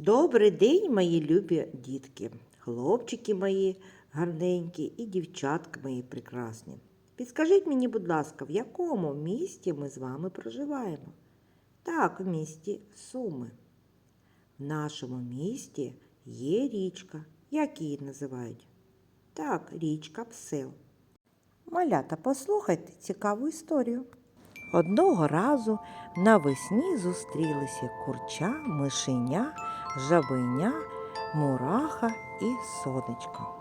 Добрий день, мої любі дітки, хлопчики мої гарненькі і дівчатка мої прекрасні. Підскажіть мені, будь ласка, в якому місті ми з вами проживаємо? Так, в місті Суми. В нашому місті є річка. Як її називають? Так, річка Псел. Малята, послухайте цікаву історію. Одного разу навесні зустрілися курча, мишеня, жабеня, мураха і сонечко.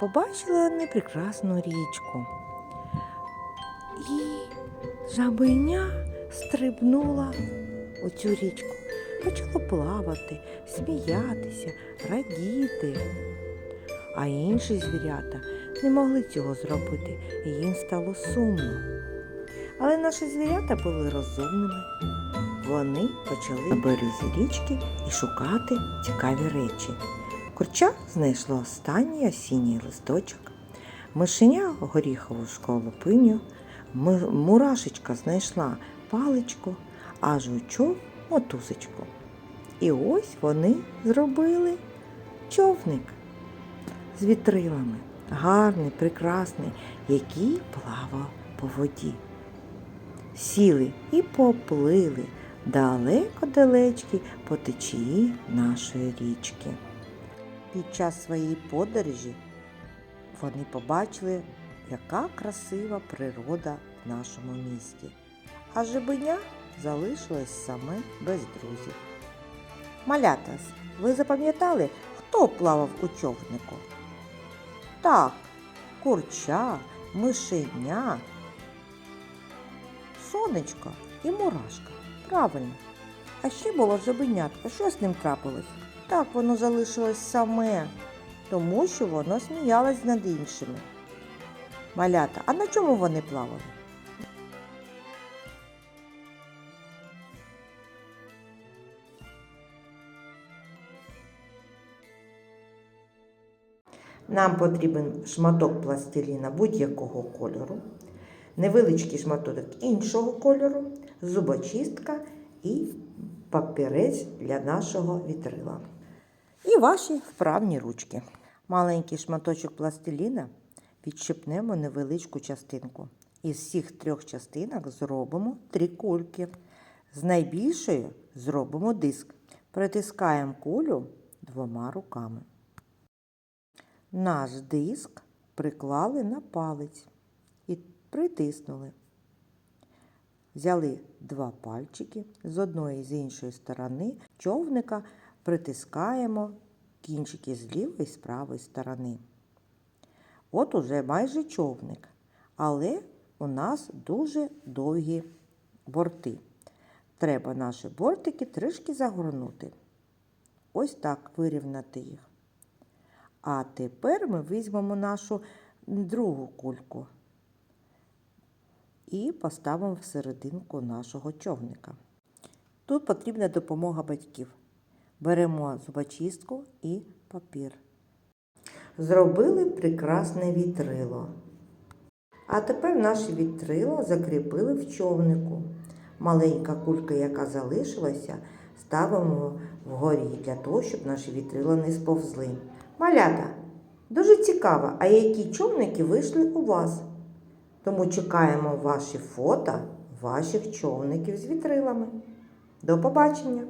Побачили вони прекрасну річку. І жабеня стрибнула у цю річку, почало плавати, сміятися, радіти. А інші звірята не могли цього зробити, і їм стало сумно. Але наші звірята були розумними. Вони почали березі річки і шукати цікаві речі. Курча знайшло останній осінній листочок, мишеня горіхову школопиню, ми- мурашечка знайшла паличку, а жучок мотузочку. І ось вони зробили човник з вітрилами, гарний, прекрасний, який плавав по воді сіли і поплили далеко-далечки по течії нашої річки. Під час своєї подорожі вони побачили, яка красива природа в нашому місті. А жебеня залишилось саме без друзів. Малята, ви запам'ятали, хто плавав у човнику? Так, курча, мишеня, сонечко і мурашка. Правильно. А ще було жабенятко. Що з ним трапилось? Так, воно залишилось саме, тому що воно сміялось над іншими. Малята, а на чому вони плавали? Нам потрібен шматок пластиліна будь-якого кольору, невеличкий шматок іншого кольору, зубочистка і папірець для нашого вітрила. І ваші вправні ручки. Маленький шматочок пластиліна відщипнемо невеличку частинку. Із всіх трьох частинок зробимо три кульки. З найбільшої зробимо диск. Притискаємо кулю двома руками. Наш диск приклали на палець і притиснули. Взяли два пальчики з одної і з іншої сторони човника притискаємо кінчики з лівої і з правої сторони. От уже майже човник, але у нас дуже довгі борти. Треба наші бортики трішки загорнути. Ось так вирівняти їх. А тепер ми візьмемо нашу другу кульку і поставимо в нашого човника. Тут потрібна допомога батьків. Беремо зубочистку і папір. Зробили прекрасне вітрило. А тепер наше вітрило закріпили в човнику. Маленька кулька, яка залишилася, ставимо вгорі для того, щоб наші вітрила не сповзли. Малята, дуже цікаво, а які човники вийшли у вас? Тому чекаємо ваші фото ваших човників з вітрилами. До побачення!